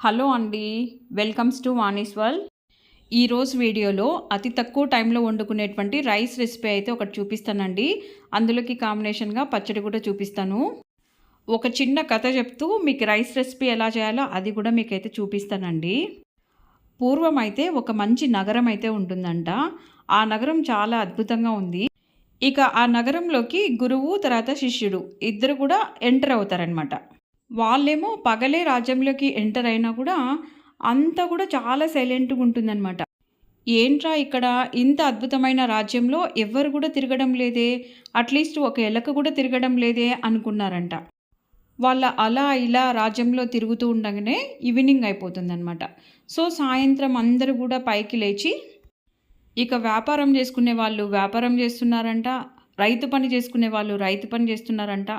Hello అండి welcomes to Vani's world. ఈరోజు వీడియోలో అతి తక్కువ టైంలో వండుకునేటువంటి రైస్ రెసిపీ అయితే ఒకటి చూపిస్తానండి. అందులోకి కాంబినేషన్గా పచ్చడి కూడా చూపిస్తాను. ఒక చిన్న కథ చెప్తూ మీకు రైస్ రెసిపీ ఎలా చేయాలో అది కూడా మీకైతే చూపిస్తానండి. పూర్వం అయితే ఒక మంచి నగరం అయితే ఉంటుందంట. ఆ నగరం చాలా అద్భుతంగా ఉంది. ఇక ఆ నగరంలోకి గురువు తర్వాత శిష్యుడు ఇద్దరు కూడా ఎంటర్ అవుతారనమాట వాళ్ళేమో పగలే రాజ్యంలోకి ఎంటర్ అయినా కూడా అంతా కూడా చాలా సైలెంట్గా ఉంటుందన్నమాట. ఏంట్రా ఇక్కడ ఇంత అద్భుతమైన రాజ్యంలో ఎవ్వరు కూడా తిరగడం లేదే అట్లీస్ట్ ఒక ఎలక కూడా తిరగడం లేదే అనుకున్నారంట. వాళ్ళ అలా ఇలా రాజ్యంలో తిరుగుతూ ఉండగానే ఈవినింగ్ అయిపోతుందన్నమాట. సో సాయంత్రం అందరూ కూడా పైకి లేచి ఇక వ్యాపారం చేసుకునే వాళ్ళు వ్యాపారం చేస్తున్నారంట రైతు పని చేసుకునే వాళ్ళు రైతు పని చేస్తున్నారంట.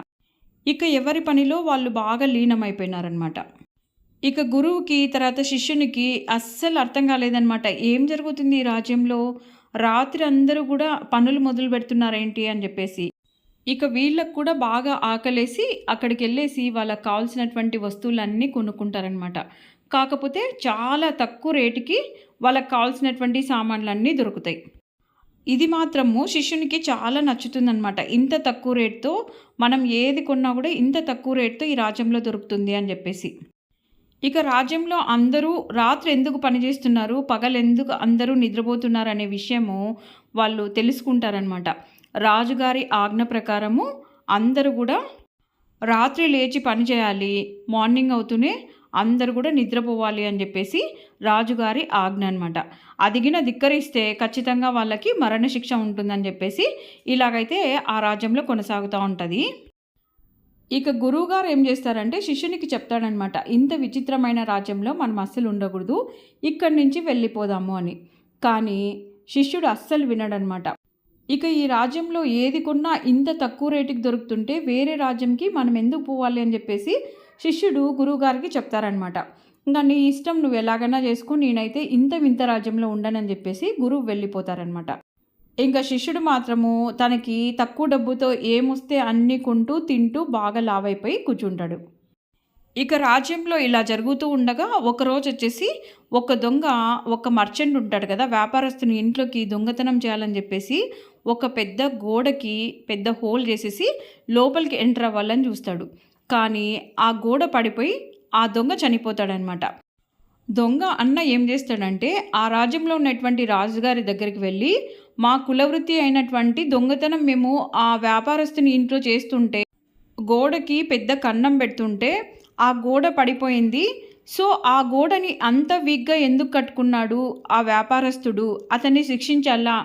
ఇక ఎవరి పనిలో వాళ్ళు బాగా లీనమైపోయినారనమాట ఇక గురువుకి తర్వాత శిష్యునికి అస్సలు అర్థం కాలేదనమాట ఏం జరుగుతుంది ఈ రాజ్యంలో? రాత్రి అందరూ కూడా పనులు మొదలు పెడుతున్నారేంటి అని చెప్పేసి. ఇక వీళ్ళకు కూడా బాగా ఆకలేసి అక్కడికి వెళ్ళేసి వాళ్ళకి కావాల్సినటువంటి వస్తువులన్నీ కొనుక్కుంటారనమాట కాకపోతే చాలా తక్కువ రేటుకి వాళ్ళకి కావాల్సినటువంటి సామాన్లన్నీ దొరుకుతాయి. ఇది మాత్రము శిష్యునికి చాలా నచ్చుతుందనమాట ఇంత తక్కువ రేట్తో మనం ఏది కొన్నా కూడా ఇంత తక్కువ రేట్తో ఈ రాజ్యంలో దొరుకుతుంది అని చెప్పేసి. ఇక రాజ్యంలో అందరూ రాత్రి ఎందుకు పనిచేస్తున్నారు పగలు ఎందుకు అందరూ నిద్రపోతున్నారు అనే విషయము వాళ్ళు తెలుసుకుంటారనమాట రాజుగారి ఆజ్ఞ ప్రకారము అందరూ కూడా రాత్రి లేచి పని చేయాలి మార్నింగ్ అవుతూనే అందరు కూడా నిద్రపోవాలి అని చెప్పేసి రాజుగారి ఆజ్ఞ అనమాట అదిగిన ధిక్కరిస్తే ఖచ్చితంగా వాళ్ళకి మరణశిక్ష ఉంటుందని చెప్పేసి ఇలాగైతే ఆ రాజ్యంలో కొనసాగుతూ ఉంటుంది. ఇక గురువుగారు ఏం చేస్తారంటే శిష్యునికి చెప్తాడనమాట ఇంత విచిత్రమైన రాజ్యంలో మనం అస్సలు ఉండకూడదు ఇక్కడి నుంచి వెళ్ళిపోదాము అని. కానీ శిష్యుడు అస్సలు వినడనమాట ఇక ఈ రాజ్యంలో ఏది కొన్నా ఇంత తక్కువ రేటుకి దొరుకుతుంటే వేరే రాజ్యంకి మనం ఎందుకు పోవాలి అని చెప్పేసి శిష్యుడు గురువుగారికి చెప్తారనమాట ఇంకా నీ ఇష్టం నువ్వు ఎలాగైనా చేసుకో నేనైతే ఇంత వింత రాజ్యంలో ఉండనని చెప్పేసి గురువు వెళ్ళిపోతారనమాట ఇంకా శిష్యుడు మాత్రము తనకి తక్కువ డబ్బుతో ఏమొస్తే అన్నీ కొంటూ తింటూ బాగా లావైపోయి కూర్చుంటాడు. ఇక రాజ్యంలో ఇలా జరుగుతూ ఉండగా ఒకరోజు వచ్చేసి ఒక దొంగ ఒక మర్చెంట్ ఉంటాడు కదా వ్యాపారస్తుని ఇంట్లోకి దొంగతనం చేయాలని చెప్పేసి ఒక పెద్ద గోడకి పెద్ద హోల్ చేసేసి లోపలికి ఎంటర్ అవ్వాలని చూస్తాడు. కానీ ఆ గోడ పడిపోయి ఆ దొంగ చనిపోతాడనమాట. దొంగ అన్న ఏం చేస్తాడంటే ఆ రాజ్యంలో ఉన్నటువంటి రాజుగారి దగ్గరికి వెళ్ళి మా కులవృత్తి అయినటువంటి దొంగతనం మేము ఆ వ్యాపారస్తుని ఇంట్లో చేస్తుంటే గోడకి పెద్ద కన్నం పెడుతుంటే ఆ గోడ పడిపోయింది. సో ఆ గోడని అంత వీక్గా ఎందుకు కట్టుకున్నాడు ఆ వ్యాపారస్తుడు? అతన్ని శిక్షించాలా?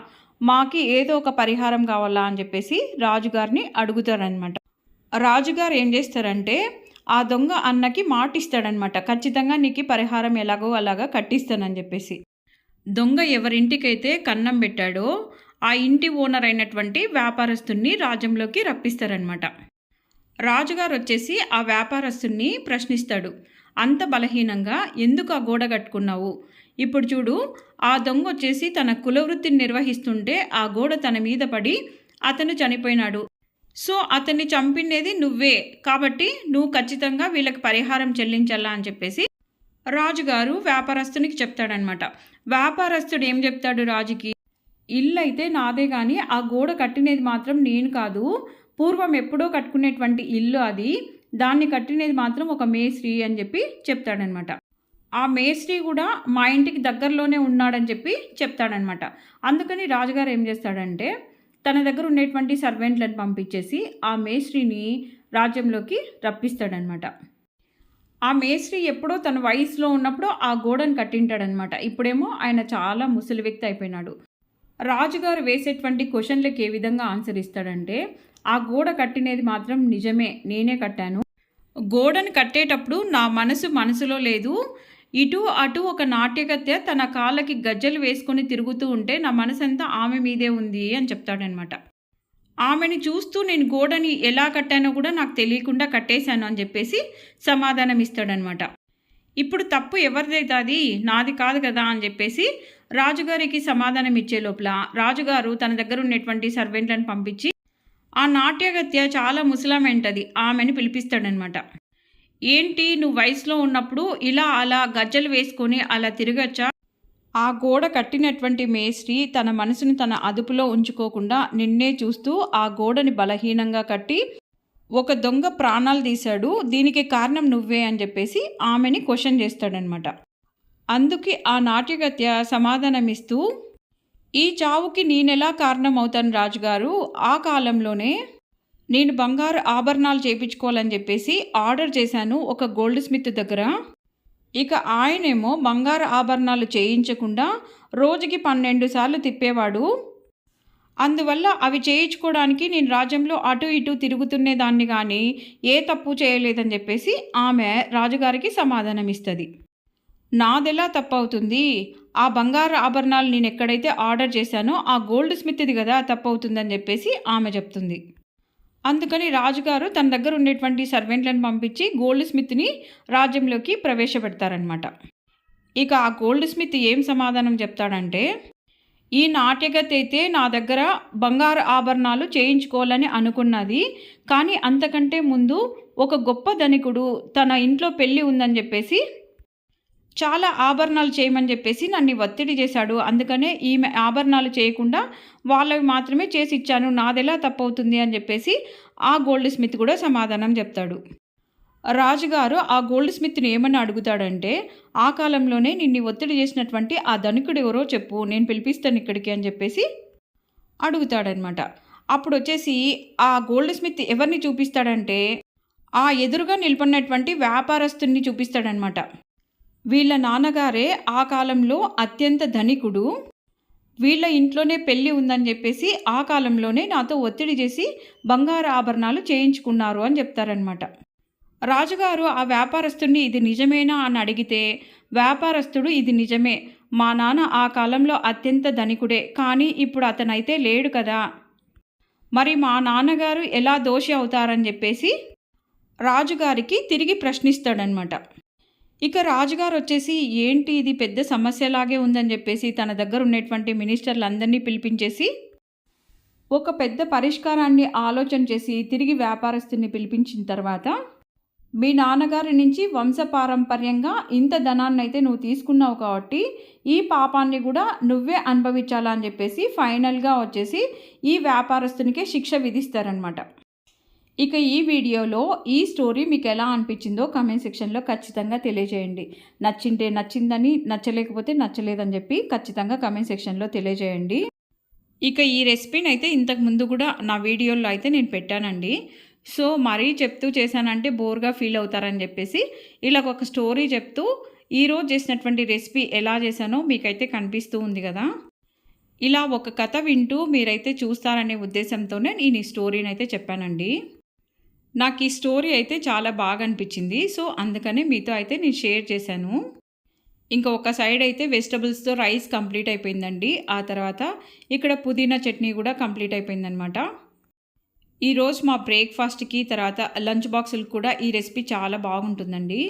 మాకి ఏదో ఒక పరిహారం కావాలా? అని చెప్పేసి రాజుగారిని అడుగుతారనమాట. రాజుగారు ఏం చేస్తారంటే ఆ దొంగ అన్నకి మాటిస్తాడనమాట ఖచ్చితంగా నీకు పరిహారం ఎలాగో అలాగా కట్టిస్తానని చెప్పేసి. దొంగ ఎవరింటికైతే కన్నం పెట్టాడో ఆ ఇంటి ఓనర్ అయినటువంటి వ్యాపారస్తుని రాజ్యంలోకి రప్పిస్తారనమాట రాజుగారు వచ్చేసి ఆ వ్యాపారస్తుని ప్రశ్నిస్తాడు. అంత బలహీనంగా ఎందుకు ఆ గోడ కట్టుకున్నావు? ఇప్పుడు చూడు ఆ దొంగ వచ్చేసి తన కులవృత్తిని నిర్వహిస్తుంటే ఆ గోడ తన మీద పడి అతను చనిపోయినాడు. సో అతన్ని చంపినది నువ్వే. కాబట్టి నువ్వు ఖచ్చితంగా వీళ్ళకి పరిహారం చెల్లించాలా అని చెప్పేసి రాజుగారు వ్యాపారస్తునికి చెప్తాడనమాట వ్యాపారస్తుడు ఏం చెప్తాడు రాజుకి? ఇల్లు అయితే నాదే కానీ ఆ గోడ కట్టినది మాత్రం నేను కాదు. పూర్వం ఎప్పుడో కట్టుకునేటువంటి ఇల్లు అది. దాన్ని కట్టినది మాత్రం ఒక మేస్త్రి అని చెప్పి చెప్తాడనమాట ఆ మేస్త్రి కూడా మా ఇంటికి దగ్గరలోనే ఉన్నాడని చెప్పి చెప్తాడనమాట అందుకని రాజుగారు ఏం చేస్తాడంటే తన దగ్గర ఉండేటువంటి సర్వెంట్లను పంపించేసి ఆ మేస్త్రిని రాజ్యంలోకి రప్పిస్తాడనమాట. ఆ మేస్త్రి ఎప్పుడో తన వయసులో ఉన్నప్పుడు ఆ గోడను కట్టింటాడనమాట. ఇప్పుడేమో ఆయన చాలా ముసలి వ్యక్తి అయిపోయినాడు. రాజుగారు వేసేటువంటి క్వశ్చన్లకు ఏ విధంగా ఆన్సర్ ఇస్తాడంటే ఆ గోడ కట్టినది మాత్రం నిజమే నేనే కట్టాను. గోడను కట్టేటప్పుడు నా మనసు మనసులో లేదు ఇటు అటు ఒక నాట్యగత్య తన కాళ్ళకి గజ్జలు వేసుకొని తిరుగుతూ ఉంటే నా మనసంతా ఆమె మీదే ఉంది అని చెప్తాడనమాట. ఆమెని చూస్తూ నేను గోడని ఎలా కట్టానో కూడా నాకు తెలియకుండా కట్టేశాను అని చెప్పేసి సమాధానం ఇస్తాడనమాట ఇప్పుడు తప్పు ఎవరిదైతే అది నాది కాదు కదా అని చెప్పేసి రాజుగారికి సమాధానం ఇచ్చే లోపల రాజుగారు తన దగ్గర ఉన్నటువంటి సర్వెంట్లను పంపించి ఆ నాట్యగత్య చాలా ముసలామెంటది ఆమెను పిలిపిస్తాడనమాట. ఏంటి నువ్వు వయసులో ఉన్నప్పుడు ఇలా అలా గజ్జలు వేసుకొని అలా తిరగచ్చా? ఆ గోడ కట్టినటువంటి మేస్త్రి తన మనసుని తన అదుపులో ఉంచుకోకుండా నిన్నే చూస్తూ ఆ గోడని బలహీనంగా కట్టి ఒక దొంగ ప్రాణాలు తీశాడు. దీనికి కారణం నువ్వే అని చెప్పేసి ఆమెని క్వశ్చన్ చేస్తాడనమాట. అందుకే ఆ నాట్యగత్య సమాధానమిస్తూ ఈ చావుకి నేనెలా కారణం అవుతాను రాజుగారు? ఆ కాలంలోనే నేను బంగారు ఆభరణాలు చేయించుకోవాలని చెప్పేసి ఆర్డర్ చేశాను ఒక గోల్డ్ స్మిత్ దగ్గర. ఇక ఆయనేమో బంగారు ఆభరణాలు చేయించకుండా రోజుకి పన్నెండు సార్లు తిప్పేవాడు. అందువల్ల అవి చేయించుకోవడానికి నేను రాజ్యంలో అటు ఇటు తిరుగుతున్నే దాన్ని కానీ ఏ తప్పు చేయలేదని చెప్పేసి ఆమె రాజుగారికి సమాధానం ఇస్తుంది. నాదెలా తప్పు అవుతుంది ఆ బంగారు ఆభరణాలు నేను ఎక్కడైతే ఆర్డర్ చేశానో ఆ గోల్డ్ స్మిత్ది కదా తప్పు అవుతుందని చెప్పేసి ఆమె చెప్తుంది. అందుకని రాజుగారు తన దగ్గర ఉండేటువంటి సర్వెంట్లను పంపించి గోల్డ్ స్మిత్ని రాజ్యంలోకి ప్రవేశపెడతారనమాట ఇక ఆ గోల్డ్ స్మిత్ ఏం సమాధానం చెప్తాడంటే ఈ నాట్యగతి అయితే నా దగ్గర బంగారు ఆభరణాలు చేయించుకోవాలని అనుకున్నది కానీ అంతకంటే ముందు ఒక గొప్ప ధనికుడు తన ఇంట్లో పెళ్ళి ఉందని చెప్పేసి చాలా ఆభరణాలు చేయమని చెప్పేసి నన్ను ఒత్తిడి చేశాడు. అందుకనే ఈమె ఆభరణాలు చేయకుండా వాళ్ళవి మాత్రమే చేసి ఇచ్చాను. నాదెలా తప్పవుతుంది అని చెప్పేసి ఆ గోల్డ్ స్మిత్ కూడా సమాధానం చెప్తాడు. రాజుగారు ఆ గోల్డ్ స్మిత్ని ఏమని అడుగుతాడంటే ఆ కాలంలోనే నిన్ను ఒత్తిడి చేసినటువంటి ఆ ధనికుడు ఎవరో చెప్పు. నేను పిలిపిస్తాను ఇక్కడికి అని చెప్పేసి అడుగుతాడనమాట. అప్పుడు వచ్చేసి ఆ గోల్డ్ స్మిత్ ఎవరిని చూపిస్తాడంటే ఆ ఎదురుగా నిలబడినటువంటి వ్యాపారస్తుని చూపిస్తాడనమాట. వీళ్ళ నాన్నగారే ఆ కాలంలో అత్యంత ధనికుడు. వీళ్ళ ఇంట్లోనే పెళ్ళి ఉందని చెప్పేసి ఆ కాలంలోనే నాతో ఒత్తిడి చేసి బంగారు ఆభరణాలు చేయించుకున్నారు అని చెప్తారనమాట రాజుగారు ఆ వ్యాపారస్తుడిని ఇది నిజమేనా? అని అడిగితే వ్యాపారస్తుడు ఇది నిజమే. మా నాన్న ఆ కాలంలో అత్యంత ధనికుడే కానీ ఇప్పుడు అతనైతే లేడు కదా. మరి మా నాన్నగారు ఎలా దోషి అవుతారని చెప్పేసి రాజుగారికి తిరిగి ప్రశ్నిస్తాడనమాట ఇక రాజుగారు వచ్చేసి ఏంటి ఇది పెద్ద సమస్యలాగే ఉందని చెప్పేసి తన దగ్గర ఉన్నటువంటి మినిస్టర్లందరినీ పిలిపించేసి ఒక పెద్ద పరిష్కారాన్ని ఆలోచన చేసి తిరిగి వ్యాపారస్తుని పిలిపించిన తర్వాత మీ నాన్నగారి నుంచి వంశపారంపర్యంగా ఇంత ధనాన్ని అయితే నువ్వు తీసుకున్నావు కాబట్టి ఈ పాపాన్ని కూడా నువ్వే అనుభవించాలని చెప్పేసి ఫైనల్గా వచ్చేసి ఈ వ్యాపారస్తునికే శిక్ష విధిస్తారనమాట ఇక ఈ వీడియోలో ఈ స్టోరీ మీకు ఎలా అనిపించిందో కమెంట్ సెక్షన్లో ఖచ్చితంగా తెలియజేయండి. నచ్చింటే నచ్చిందని నచ్చలేకపోతే నచ్చలేదని చెప్పి ఖచ్చితంగా కమెంట్ సెక్షన్లో తెలియజేయండి. ఇక ఈ రెసిపీని అయితే ఇంతకు ముందు కూడా నా వీడియోలో అయితే నేను పెట్టానండి. సో మరీ చెప్తూ చేశానంటే బోర్గా ఫీల్ అవుతారని చెప్పేసి ఇలా ఒక స్టోరీ చెప్తూ ఈరోజు చేసినటువంటి రెసిపీ ఎలా చేశానో మీకైతే కనిపిస్తూ ఉంది కదా. ఇలా ఒక కథ వింటూ మీరైతే చూస్తారనే ఉద్దేశంతోనే నేను ఈ స్టోరీని అయితే చెప్పానండి. నాకు ఈ స్టోరీ అయితే చాలా బాగా అనిపించింది. సో అందుకనే మీతో అయితే నేను షేర్ చేశాను. ఇంకా ఒక సైడ్ అయితే వెజిటబుల్స్తో రైస్ కంప్లీట్ అయిపోయిందండి. ఆ తర్వాత ఇక్కడ పుదీనా చట్నీ కూడా కంప్లీట్ అయిపోయిందనమాట ఈరోజు మా బ్రేక్ఫాస్ట్కి తర్వాత లంచ్ బాక్సులు కూడా ఈ రెసిపీ చాలా బాగుంటుందండి.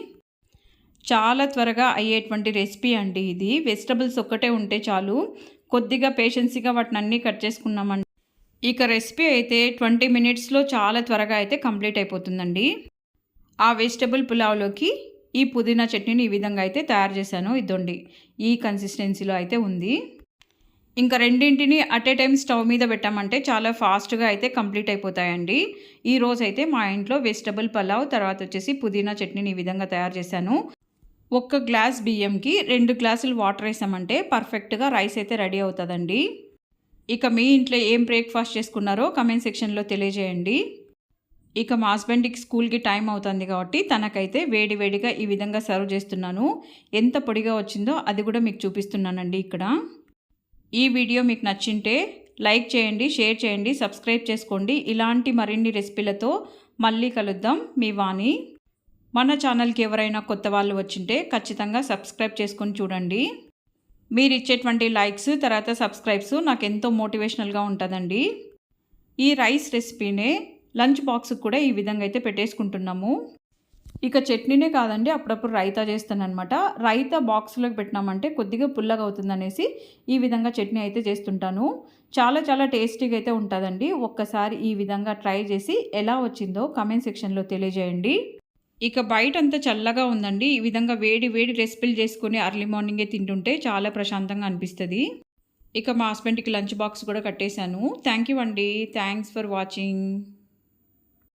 చాలా త్వరగా అయ్యేటువంటి రెసిపీ అండి ఇది. వెజిటబుల్స్ ఒక్కటే ఉంటే చాలు. కొద్దిగా పేషెన్సీగా వాటిని అన్నీ కట్ చేసుకున్నామండి ఇక రెసిపీ అయితే ట్వంటీ మినిట్స్లో చాలా త్వరగా అయితే కంప్లీట్ అయిపోతుందండి. ఆ వెజిటబుల్ పులావ్లోకి ఈ పుదీనా చట్నీని ఈ విధంగా అయితే తయారు చేశాను. ఇదండి. ఈ కన్సిస్టెన్సీలో అయితే ఉంది. ఇంకా రెండింటిని అట్ ఏ టైం స్టవ్ మీద పెట్టామంటే చాలా ఫాస్ట్గా అయితే కంప్లీట్ అయిపోతాయండి. ఈ రోజు అయితే మా ఇంట్లో వెజిటబుల్ పలావ్ తర్వాత వచ్చేసి పుదీనా చట్నీని ఈ విధంగా తయారు చేశాను. ఒక్క గ్లాస్ బియ్యంకి రెండు గ్లాసులు వాటర్ వేసామంటే పర్ఫెక్ట్గా రైస్ అయితే రెడీ అవుతుందండి. ఇక మీ ఇంట్లో ఏం బ్రేక్ఫాస్ట్ చేసుకున్నారో కమెంట్ సెక్షన్లో తెలియజేయండి. ఇక మా హస్బెండ్కి స్కూల్కి టైం అవుతుంది కాబట్టి తనకైతే వేడి వేడిగా ఈ విధంగా సర్వ్ చేస్తున్నాను. ఎంత పొడిగా వచ్చిందో అది కూడా మీకు చూపిస్తున్నానండి ఇక్కడ. ఈ వీడియో మీకు నచ్చింటే లైక్ చేయండి షేర్ చేయండి సబ్స్క్రైబ్ చేసుకోండి. ఇలాంటి మరిన్ని రెసిపీలతో మళ్ళీ కలుద్దాం. మీ వాణి. మన ఛానల్కి ఎవరైనా కొత్త వాళ్ళు వచ్చింటే ఖచ్చితంగా సబ్స్క్రైబ్ చేసుకొని చూడండి. మీరు ఇచ్చేటువంటి లైక్స్ తర్వాత సబ్స్క్రైబ్స్ నాకు ఎంతో మోటివేషనల్గా ఉంటుందండి. ఈ రైస్ రెసిపీనే లంచ్ బాక్స్కి కూడా ఈ విధంగా అయితే పెట్టేసుకుంటున్నాము. ఇక చట్నీనే కాదండి అప్పుడప్పుడు రైతా చేస్తానమాట రైతా బాక్స్లోకి పెట్టినామంటే కొద్దిగా పుల్లగా అవుతుందనేసి ఈ విధంగా చట్నీ అయితే చేస్తుంటాను. చాలా చాలా టేస్టీగా అయితే ఉంటుందండి. ఒక్కసారి ఈ విధంగా ట్రై చేసి ఎలా వచ్చిందో కమెంట్ సెక్షన్లో తెలియజేయండి. ఇక బయట అంతా చల్లగా ఉందండి. ఈ విధంగా వేడి వేడి రెసిపీలు చేసుకుని అర్లీ మార్నింగే తింటుంటే చాలా ప్రశాంతంగా అనిపిస్తుంది. ఇక మా హస్బెండ్కి లంచ్ బాక్స్ కూడా కట్టేశాను. థ్యాంక్ యూ అండి. Thanks for watching.